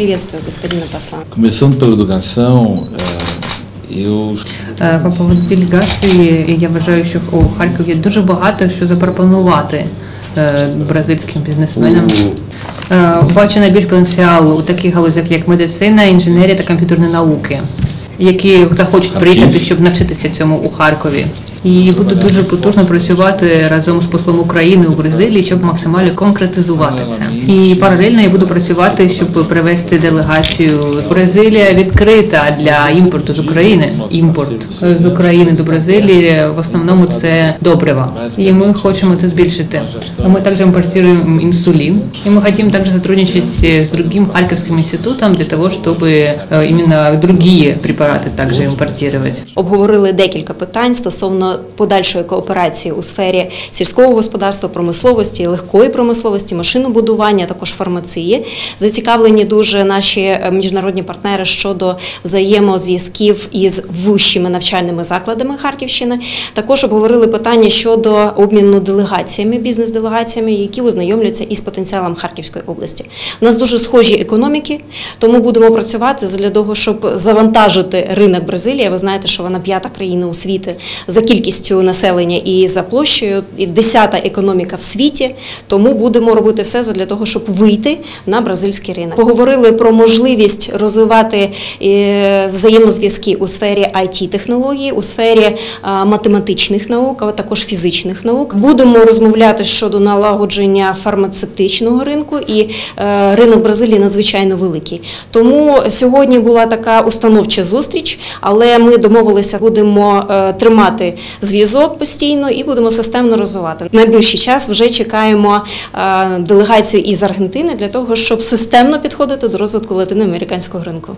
Приветствую господина посла. Começando pela educação, eh, eu Е, По поводу делегації, я вважаю, що у Харкові дуже багато що запропонувати е, бразильським бізнесменам. Е, Бачу найбільш потенціал у таких галузях, як медицина, інженерія та комп'ютерні науки, які захочуть приїхати, щоб навчитися цьому у Харкові І буду дуже потужно працювати разом з послом України у Бразилії, щоб максимально конкретизувати це. І паралельно я буду працювати, щоб привести делегацію. Бразилія відкрита для імпорту з України. Імпорт з України до Бразилії в основному це добрива. І ми хочемо це збільшити. Ми також імпортуємо інсулін. І ми хотим также сотрудничать с другим Харьковским институтом для того, чтобы э, именно другие препараты также импортировать. Обговорили декілька питань стосовно подальшої кооперації у сфері сільського господарства, промисловості, легкої промисловості, машинобудування, також фармації. Зацікавлені дуже наші е, міжнародні партнери щодо взаємозв'язків із вищими навчальними закладами Харківщини. Також обговорили питання щодо обміну делегаціями, бізнес-делегаціями, які ознайомляться із потенціалом Харківської області. У нас дуже схожі економіки, тому будемо працювати для того, щоб завантажити ринок Бразилії. Ви знаєте, що вона п'ята країна у світі за кількістю населення і за площею, і десята економіка в світі. Тому будемо робити все для того, щоб вийти на бразильський ринок. Поговорили про можливість розвивати е, взаємозв'язки у сфері it технологій у сфері математичних наук, а також фізичних наук. Будемо розмовляти щодо налагодження фармацевтичного ринку, і е, ринок Бразилії надзвичайно великий. Тому сьогодні була така установча зустріч, але ми домовилися, будемо е, тримати зв'язок постійно і будемо системно розвивати. Найближчий час вже чекаємо е, делегацію із Аргентини для того, щоб системно підходити до розвитку латиноамериканського ринку.